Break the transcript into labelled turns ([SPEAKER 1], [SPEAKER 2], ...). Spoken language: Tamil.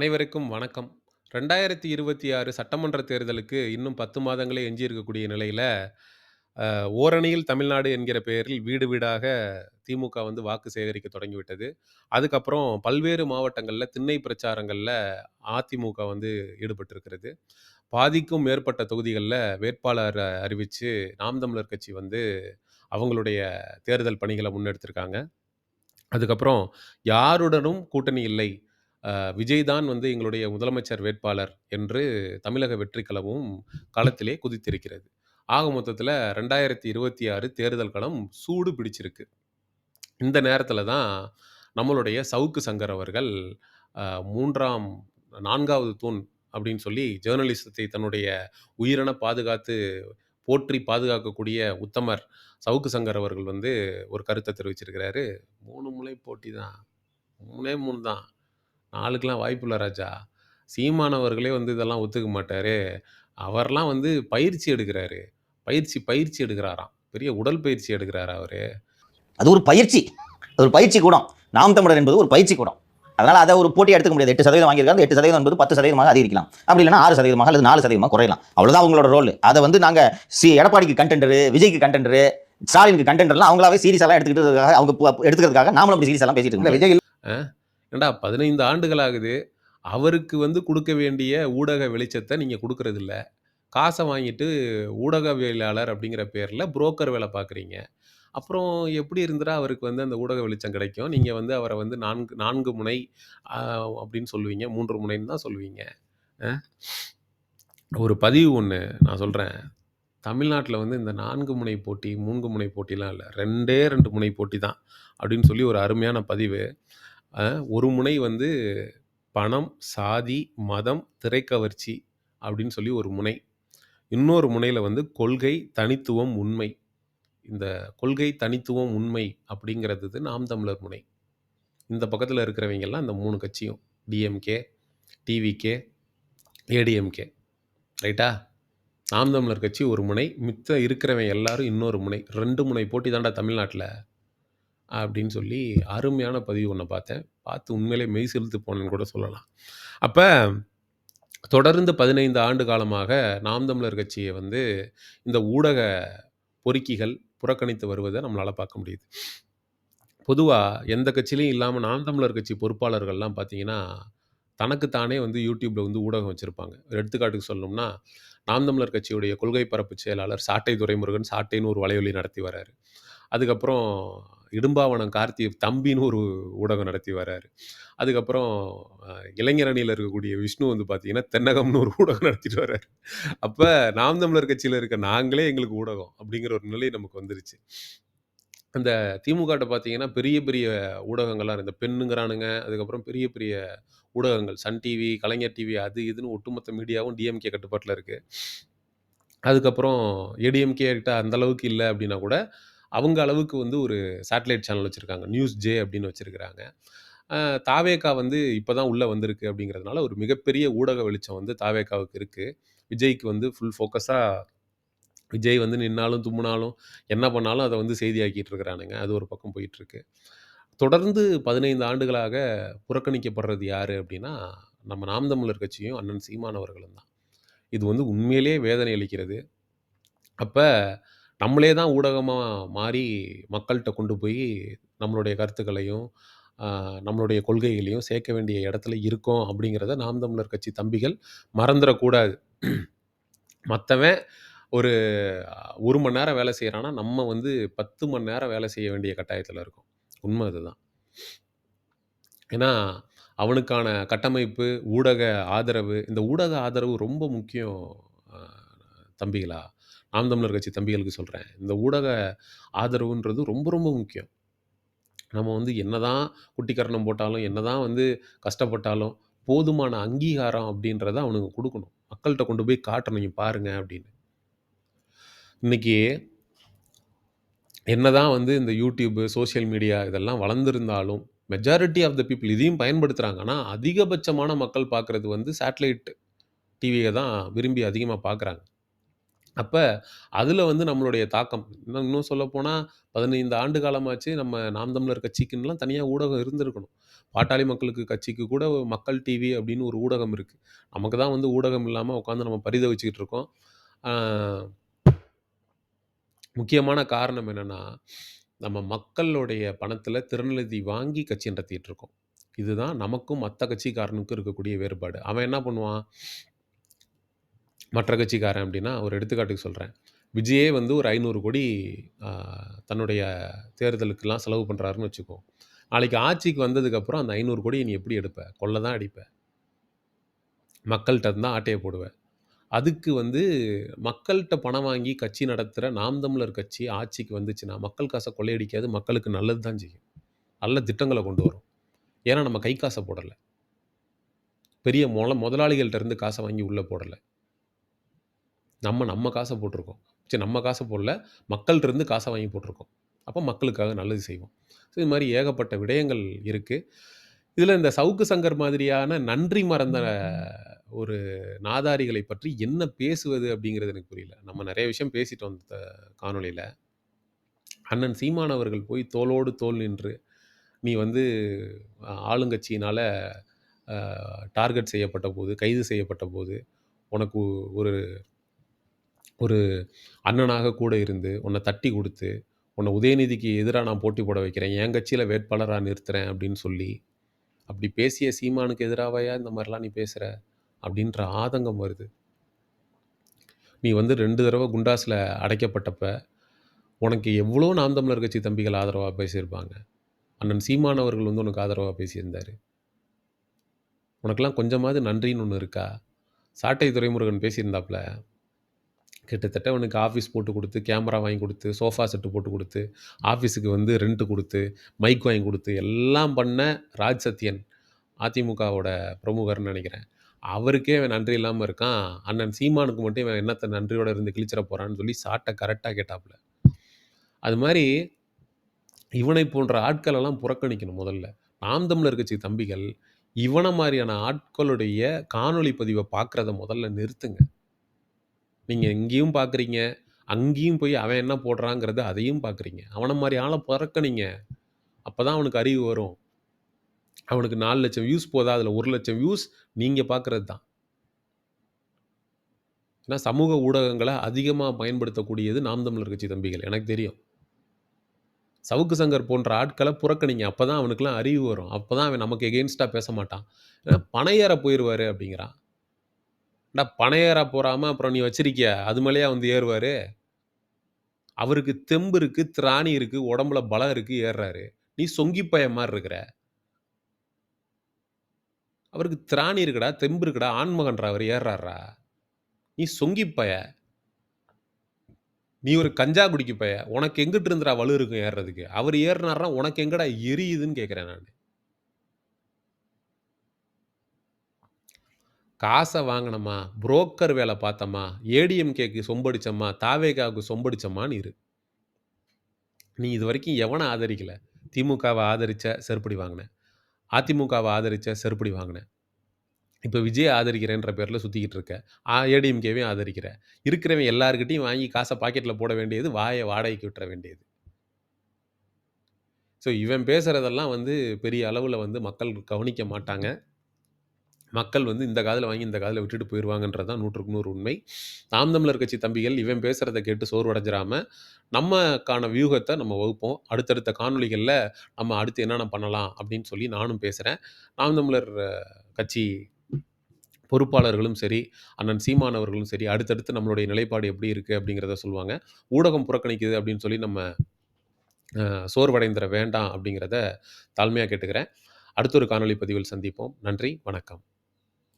[SPEAKER 1] அனைவருக்கும் வணக்கம். 2026 சட்டமன்ற தேர்தலுக்கு இன்னும் 10 மாதங்களே எஞ்சியிருக்கக்கூடிய நிலையில் ஓரணியில் தமிழ்நாடு என்கிற பெயரில் வீடு வீடாக திமுக வந்து வாக்கு சேகரிக்க தொடங்கிவிட்டது. அதுக்கப்புறம் பல்வேறு மாவட்டங்களில் திண்ணை பிரச்சாரங்களில் அதிமுக வந்து ஈடுபட்டிருக்கிறது. பாதிக்கும் மேற்பட்ட தொகுதிகளில் வேட்பாளர் அறிவித்து நாம் தமிழர் கட்சி வந்து அவங்களுடைய தேர்தல் பணிகளை முன்னெடுத்திருக்காங்க. அதுக்கப்புறம் யாருடனும் கூட்டணி இல்லை. அ விஜய் தான் வந்து எங்களுடைய முதலமைச்சர் வேட்பாளர் என்று தமிழக வெற்றி கழகமும் களத்திலே குதித்திருக்கிறது. ஆக மொத்தத்தில 2026 தேர்தல் களம் சூடு பிடிச்சிருக்கு. இந்த நேரத்தில தான் நம்மளுடைய சவுக்கு சங்கர் அவர்கள் அ 3ஆம் 4வது தூண் அப்படின்னு சொல்லி ஜேர்னலிசத்தை தன்னுடைய உயிரென பாதுகாத்து போற்றி பாதுகாக்கக்கூடிய உத்தமர் சவுக்கு சங்கர் அவர்கள் வந்து ஒரு கருத்த தெரிவிச்சிருக்கிறாரு. "3 முனை போட்டி தான். 3ஏ 3 தான். 4க்குலாம் வாய்ப்பில்ல ராஜா. சீமான் அவர்களே வந்து இதெல்லாம் ஒத்துக்க மாட்டாரு. அவர்லாம் வந்து பயிற்சி எடுக்கிறாரு. பயிற்சி பயிற்சி எடுக்கிறாராம். பெரிய உடல் பயிற்சி எடுக்கிறாரா அவரு."
[SPEAKER 2] அது ஒரு பயிற்சி. அது ஒரு பயிற்சி கூடம். நாம் தமிழர் என்பது ஒரு பயிற்சி கூடம். அதனால அதை ஒரு போட்டியா எடுத்துக்க முடியாது. எட்டு சதவீதம் வாங்கியிருக்காங்க. எட்டு சதவீதம் என்பது பத்து சதவீதமாக அதிகரிக்கலாம். அப்படி இல்லைன்னா ஆறு சதவீதமாக அல்லது நாலு சதவீதமாக குறையலாம். அவ்வளவுதான் அவங்களோட ரோல் அதை வந்து நாங்க சி எடப்பாடிக்கு கண்டென்டரு விஜய்க்கு கண்டென்டரு ஸ்டாலினுக்கு கண்டென்டர்லாம் அவங்களாவே சீரியஸ் எல்லாம் எடுத்துக்கிட்டு அவங்க எடுத்துக்கிறதுக்காக நாமளும் அப்படி சீரியஸ் எல்லாம் பேசிட்டு இருக்கோம். விஜய்
[SPEAKER 1] ஏன்டா 15 ஆண்டுகள் ஆகுது. அவருக்கு வந்து கொடுக்க வேண்டிய ஊடக வெளிச்சத்தை நீங்கள் கொடுக்கறதில்ல காசை வாங்கிட்டு ஊடகவியலாளர் அப்படிங்கிற பேரில் புரோக்கர் வேலை பார்க்குறீங்க. அப்புறம் எப்படி இருந்துடா அவருக்கு வந்து அந்த ஊடக வெளிச்சம் கிடைக்கும்? நீங்கள் வந்து அவரை வந்து 4 4 முனை அப்படின்னு சொல்லுவீங்க. மூன்று முனைன்னு தான் சொல்லுவீங்க. ஒரு பதிவு ஒன்று நான் சொல்கிறேன் தமிழ்நாட்டில் வந்து இந்த நான்கு முனை போட்டி, மூன்று முனை போட்டிலாம் இல்லை ரெண்டே ரெண்டு முனை போட்டி தான். அப்படின்னு சொல்லி ஒரு அருமையான பதிவு. ஒரு முனை வந்து பணம், சாதி, மதம், திரைக்கவர்ச்சி அப்படின்னு சொல்லி ஒரு முனை. இன்னொரு முனையில வந்து கொள்கை, தனித்துவம், உண்மை. இந்த கொள்கை, தனித்துவம், உண்மை அப்படிங்கிறது நாம் தமிழர் முனை. இந்த பக்கத்துல இருக்கிறவைங்கலாம் இந்த 3 கட்சியும். DMK, TVK, ADMK. ரைட்டா? நாம் தமிழர் கட்சி ஒரு முனை. மித்த இருக்கிறவன் எல்லாரும் இன்னொரு முனை. 2 முனை போட்டி தான்டா தமிழ்நாட்டுல. அப்படின்னு சொல்லி அருமையான பதிவு ஒன்று பார்த்தேன். பார்த்து உண்மையிலே மெய் செலுத்து போனேன்னு கூட சொல்லலாம். அப்போ தொடர்ந்து 15 ஆண்டு காலமாக நாம் தமிழர் கட்சியை வந்து இந்த ஊடக பொறுக்கிகள் புறக்கணித்து வருவதை நம்மளால் பார்க்க முடியுது. பொதுவாக எந்த கட்சியிலையும் இல்லாமல் நாம் தமிழர் கட்சி பொறுப்பாளர்கள்லாம் பார்த்தீங்கன்னா, தனக்குத்தானே வந்து யூடியூப்பில் வந்து ஊடகம் வச்சுருப்பாங்க ஒரு எடுத்துக்காட்டுக்கு சொல்லணும்னா, நாம் தமிழர் கட்சியுடைய கொள்கை பரப்பு செயலாளர் சாட்டை துரைமுருகன் சாட்டைன்னு ஒரு வலையொலி நடத்தி வர்றாரு அதுக்கப்புறம் இடும்பாவனம் கார்த்தி தம்பின்னு ஒரு ஊடகம் நடத்தி வராரு. அதுக்கப்புறம் இளைஞரணியில் இருக்கக்கூடிய விஷ்ணு வந்து பார்த்தீங்கன்னா, தென்னகம்னு ஒரு ஊடகம் நடத்திட்டு வர்றாரு அப்போ நாம் தமிழர் கட்சியில் இருக்க நாங்களே எங்களுக்கு ஊடகம் அப்படிங்கிற ஒரு நிலை நமக்கு வந்துருச்சு. அந்த திமுகட்ட பார்த்தீங்கன்னா, பெரிய பெரிய ஊடகங்கள்லாம் இருந்த இந்த பெண்ணுங்கிறானுங்க. அதுக்கப்புறம் பெரிய பெரிய ஊடகங்கள். சன் டிவி, கலைஞர் டிவி அது இதுன்னு ஒட்டுமொத்த மீடியாவும் டிஎம்கே கட்டுப்பாட்டில் இருக்குது அதுக்கப்புறம் ஏடிஎம்கே கிட்ட அந்த அளவுக்கு அப்படின்னா கூட, அவங்க அளவுக்கு வந்து ஒரு சேட்டலைட் சேனல் வச்சுருக்காங்க நியூஸ் ஜே அப்படின்னு வச்சுருக்கிறாங்க அ தாவேகா வந்து இப்போ தான் உள்ளே வந்திருக்கு அப்படிங்கிறதுனால, ஒரு மிகப்பெரிய ஊடக வெளிச்சம் வந்து தாவேகாவுக்கு இருக்குது விஜய்க்கு வந்து ஃபுல் ஃபோக்கஸாக விஜய் வந்து நின்னாலும், தும்முனாலும், என்ன பண்ணாலும் அதை வந்து செய்தியாக்கிட்டு இருக்கிறானுங்க. அது ஒரு பக்கம் போயிட்டுருக்கு. தொடர்ந்து 15 ஆண்டுகளாக புறக்கணிக்கப்படுறது யார் அப்படின்னா, நம்ம நாம் தமிழர் கட்சியும், அண்ணன் சீமானவர்களும் தான். இது வந்து உண்மையிலேயே வேதனை அளிக்கிறது. அப்போ நம்மளே தான் ஊடகமாக மாறி மக்கள்கிட்ட கொண்டு போய் நம்மளுடைய கருத்துக்களையும், நம்மளுடைய கொள்கைகளையும் சேர்க்க வேண்டிய இடத்துல இருக்கோம் அப்படிங்கிறத நாம் தமிழர் கட்சி தம்பிகள் மறந்துடக்கூடாது மற்றவன் ஒரு ஒரு மணி நேரம் வேலை செய்கிறான்னா நம்ம வந்து 10 மணி நேரம் வேலை செய்ய வேண்டிய கட்டாயத்தில் இருக்கும் உண்மை அதுதான். ஏன்னா, அவனுக்கான கட்டமைப்பு, ஊடக ஆதரவு இந்த ஊடக ஆதரவு ரொம்ப முக்கியம் தம்பிகளா. நாம் தமிழர் கட்சி தம்பிகளுக்கு சொல்கிறேன் இந்த ஊடக ஆதரவுன்றது ரொம்ப ரொம்ப முக்கியம். நம்ம வந்து என்னதான் குட்டிக்கரணம் போட்டாலும், என்னதான் வந்து கஷ்டப்பட்டாலும், போதுமான அங்கீகாரம் அப்படின்றத அவனுங்க கொடுக்கணும் மக்கள்கிட்ட கொண்டு போய் காட்டணும். நீங்கள் பாருங்க அப்படின்னு. இன்னைக்கி என்ன தான் வந்து இந்த யூடியூப்பு சோசியல் மீடியா இதெல்லாம் வளர்ந்துருந்தாலும் மெஜாரிட்டி ஆஃப் த பீப்புள் இதையும் பயன்படுத்துகிறாங்க ஆனால் அதிகபட்சமான மக்கள் பார்க்குறது வந்து சேட்டலைட் டிவியை தான் விரும்பி அதிகமாக பார்க்குறாங்க. அப்ப அதில் வந்து நம்மளுடைய தாக்கம் இன்னும் இன்னும் சொல்லப்போனா 15 ஆண்டு காலமாச்சு நம்ம நாம் தமிழர் கட்சிக்குன்னுலாம் தனியா ஊடகம் இருந்திருக்கணும். பாட்டாளி மக்களுக்கு கட்சிக்கு கூட மக்கள் டிவி அப்படின்னு ஒரு ஊடகம் இருக்கு. நமக்கு தான் வந்து ஊடகம் இல்லாம உட்காந்து நம்ம பரிதவிச்சுக்கிட்டு இருக்கோம். ஆ முக்கியமான காரணம் என்னன்னா, நம்ம மக்களுடைய பணத்தில திறநிதி வாங்கி கட்சி நடத்திட்டு இருக்கோம். இதுதான் நமக்கும் மத்த கட்சிக்காரனுக்கும் இருக்கக்கூடிய வேறுபாடு. அவன் என்ன பண்ணுவான்? மற்ற கட்சிக்காரன் அப்படின்னா, ஒரு எடுத்துக்காட்டுக்கு சொல்கிறேன் விஜயே வந்து ஒரு ஐநூறு கோடி தன்னுடைய தேர்தலுக்கெல்லாம் செலவு பண்ணுறாருன்னு வச்சுக்கோ. நாளைக்கு ஆட்சிக்கு வந்ததுக்கப்புறம் அந்த ஐநூறு கோடியை நீ எப்படி எடுப்ப? கொள்ள தான் அடிப்ப. மக்கள்கிட்ட இருந்தால் தான் போடுவேன் அதுக்கு வந்து மக்கள்கிட்ட பணம் வாங்கி கட்சி நடத்துகிற நாம் தமிழர் கட்சி ஆட்சிக்கு வந்துச்சுன்னா, மக்கள் காசை கொள்ளையடிக்காது. மக்களுக்கு நல்லது தான் செய்யும். நல்ல திட்டங்களை கொண்டு வரும். ஏன்னா நம்ம கை காசை போடலை பெரிய மொல முதலாளிகள்கிட்ட இருந்து காசை வாங்கி உள்ளே போடலை நம்ம நம்ம காசை போட்டிருக்கோம் சரி நம்ம காசை போடல. மக்கள்கிட்டருந்து காசை வாங்கி போட்டிருக்கோம் அப்போ மக்களுக்காக நல்லது செய்வோம். ஸோ இது மாதிரி ஏகப்பட்ட விடயங்கள் இருக்குது இதில் இந்த சவுக்கு சங்கர் மாதிரியான நன்றி மறந்த ஒரு நாதாரிகளை பற்றி என்ன பேசுவது அப்படிங்கிறது எனக்கு புரியல. நம்ம நிறைய விஷயம் பேசிட்டோம் இந்த காணொலியில் அண்ணன் சீமான் அவர்கள் போய் தோளோடு தோல் நின்று, நீ வந்து ஆளுங்கட்சியினால் டார்கெட் செய்யப்பட்ட போது கைது செய்யப்பட்ட போது உனக்கு ஒரு ஒரு அண்ணனாக கூட இருந்து, உன்னை தட்டி குடுத்து, உன்னை உதயநிதிக்கு எதிரா நான் போட்டி போட வைக்கிறேன். என் கட்சியில வேட்பாளரா நிறுத்துறேன் அப்படின்னு சொல்லி, அப்படி பேசிய சீமானுக்கு எதிராவாயா இந்த மாரிலாம் நீ பேசுற? அப்படின்ற ஆதங்கம் வருது. நீ வந்து 2 தடவ குண்டாஸ்ல அடைக்கப்பட்டப்ப, உனக்கு எவ்வளோ நாம் தமிழர் கட்சி தம்பிகள் ஆதரவா பேசியிருப்பாங்க. அண்ணன் சீமான் அவர்கள் வந்து உனக்கு ஆதரவா பேசியிருந்தாரு. உனக்கெல்லாம் கொஞ்சமாவது நன்றின்னு ஒண்ணு இருக்கா? சாட்டை துரைமுருகன் பேசியிருந்தாப்ல. கிட்டத்தட்ட அவனுக்கு ஆஃபீஸ் போட்டு கொடுத்து கேமரா வாங்கி கொடுத்து சோஃபா செட்டு போட்டு கொடுத்து ஆஃபீஸுக்கு வந்து ரெண்ட்டு கொடுத்து மைக் வாங்கி கொடுத்து எல்லாம் பண்ண ராஜ் சத்யன். அதிமுகவோட பிரமுகர்னு நினைக்கிறேன் அவருக்கே இவன் நன்றி இல்லாமல் இருக்கான். அண்ணன் சீமானுக்கு மட்டும் இவன் என்னத்த நன்றியோட இருந்து கிழிச்சிட போகிறான்னு சொல்லி சாட்டை கரெக்டாக கேட்டாப்புல அது மாதிரி இவனை போன்ற ஆட்களெல்லாம் புறக்கணிக்கணும் முதல்ல. நாம் தமிழர் கட்சி தம்பிகள், இவனை மாதிரியான ஆட்களுடைய காணொளி பதிவை பார்க்குறத முதல்ல நிறுத்துங்க. நீங்க இங்கேயும் பார்க்குறீங்க, அங்கேயும் போய் அவன் என்ன போடுறாங்கிறத அதையும் பார்க்குறீங்க. அவன மாரி ஆள புறக்கணிங்க. அப்பதான் அவனுக்கு அறிவு வரும். அவனுக்கு 4,00,000 வியூஸ் போதா, அதில 1,00,000 வியூஸ் நீங்க பார்க்குறது தான். ஏன்னா சமூக ஊடகங்கள அதிகமா பயன்படுத்தக்கூடியது நாம் தமிழர் கட்சி தம்பிகள். எனக்கு தெரியும். சவுக்கு சங்கர் போன்ற ஆட்கள புறக்கணிங்க. அப்பதான் அவனுக்கெல்லாம் அறிவு வரும். அப்பதான் அவன் நமக்கு எகெயின்ஸ்ட்டா பேச மாட்டான். ஏன்னா பணம் ஏற போயிருவாரு அப்படிங்கிறான். ஏன்டா பணம் ஏற போறாம அப்புறம் நீ வச்சிருக்கியா? அது மேலயா வந்து ஏறுவாரு? அவருக்கு தெம்பு இருக்கு, திராணி இருக்கு, உடம்புல பலம் இருக்கு ஏறுறாரு. நீ சொங்கி பையன் மாரி இருக்கிற. அவருக்கு திராணி இருக்குடா, தெம்பு இருக்குடா, ஆண்மகன்டா அவரு ஏறுறார்றா. நீ சொங்கி பய. நீ ஒரு கஞ்சா குடிக்கு பய. உனக்கு எங்கிட்டு இருந்துடா வலு இருக்கும் ஏறுறதுக்கு? அவரு ஏறுனார்னா உனக்கு எங்கடா எரியுதுன்னு கேட்கிறேன் நானு. காசை வாங்கினோமா புரோக்கர் வேலை பார்த்தோமா, ஏடிஎம்கேக்கு சொம்படிச்சோமா, தாவேகாவுக்கு சொம்படிச்சோமான்னு இரு. நீ இது வரைக்கும் எவனை ஆதரிக்கலை திமுகவை ஆதரிச்ச, செருப்படி வாங்கினேன் அதிமுகவை ஆதரித்த செருப்படி வாங்கினேன் இப்போ விஜய் ஆதரிக்கிறேன்ற பேரில் சுற்றிக்கிட்டு இருக்க. ஏடிஎம்கேவையும் ஆதரிக்கிற. இருக்கிறவன் எல்லாருக்கிட்டையும் வாங்கி காசை பாக்கெட்டில் போட வேண்டியது, வாயை வாடகைக்கு விட்டுற வேண்டியது. ஸோ இவன் பேசுகிறதெல்லாம் வந்து பெரிய அளவில் வந்து மக்கள் கவனிக்க மாட்டாங்க. மக்கள் வந்து இந்த காதில் வாங்கி இந்த காதில் விட்டுட்டு போயிடுவாங்கன்றது தான் 100க்கு 100 உண்மை. நாம் தமிழர் கட்சி தம்பிகள் இவன் பேசுகிறத கேட்டு சோர்வடைஞ்சிராம, நம்மக்கான வியூகத்தை நம்ம வகுப்போம். அடுத்தடுத்த காணொலிகளில் நம்ம அடுத்து என்னென்ன பண்ணலாம் அப்படின்னு சொல்லி நானும் பேசுகிறேன் நாம் தமிழர் கட்சி பொறுப்பாளர்களும் சரி, அண்ணன் சீமானவர்களும் சரி, அடுத்தடுத்து நம்மளுடைய நிலைப்பாடு எப்படி இருக்குது அப்படிங்கிறத சொல்லுவாங்க. ஊடகம் புறக்கணிக்குது அப்படின்னு சொல்லி நம்ம அ சோர்வடைந்திட வேண்டாம் அப்படிங்கிறத தாழ்மையாக கேட்டுக்கிறேன். அடுத்த ஒரு காணொளி பதிவில் சந்திப்போம். நன்றி, வணக்கம்.